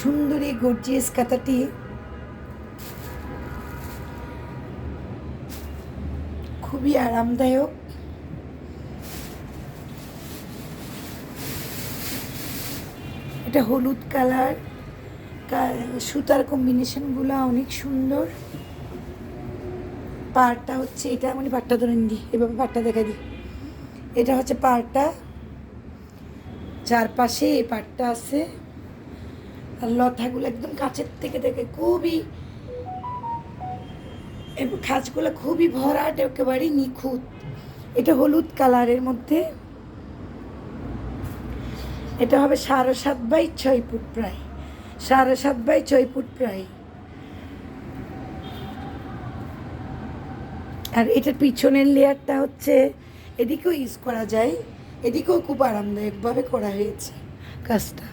সুন্দরী গর্জিয়াস কাঁথাটি খুবই আরামদায়ক। এটা হলুদ কালার। সুতার কম্বিনেশনগুলো অনেক সুন্দর। পাড়টা হচ্ছে, এটা মানে পাড়টা ধরে নি এভাবে পাড়টা দেখা দিই। এটা হচ্ছে পাড়টা। চারপাশে এই পাড়টা আছে। আর লতাগুলো একদম কাছের থেকে দেখে খুবই এবং খাঁজগুলো খুবই ভরাট, একেবারেই নিখুঁত। এটা হলুদ কালারের মধ্যে। এটা হবে সাড়ে সাত বাই ছয় ফুট প্রায়। সাড়ে সাত বাই ছয় ফুট প্রায়। আর এটার পিছনের লেয়ারটা হচ্ছে এদিকেও ইউজ করা যায়, এদিকেও খুব আরামদায়কভাবে করা হয়েছে কাজটা।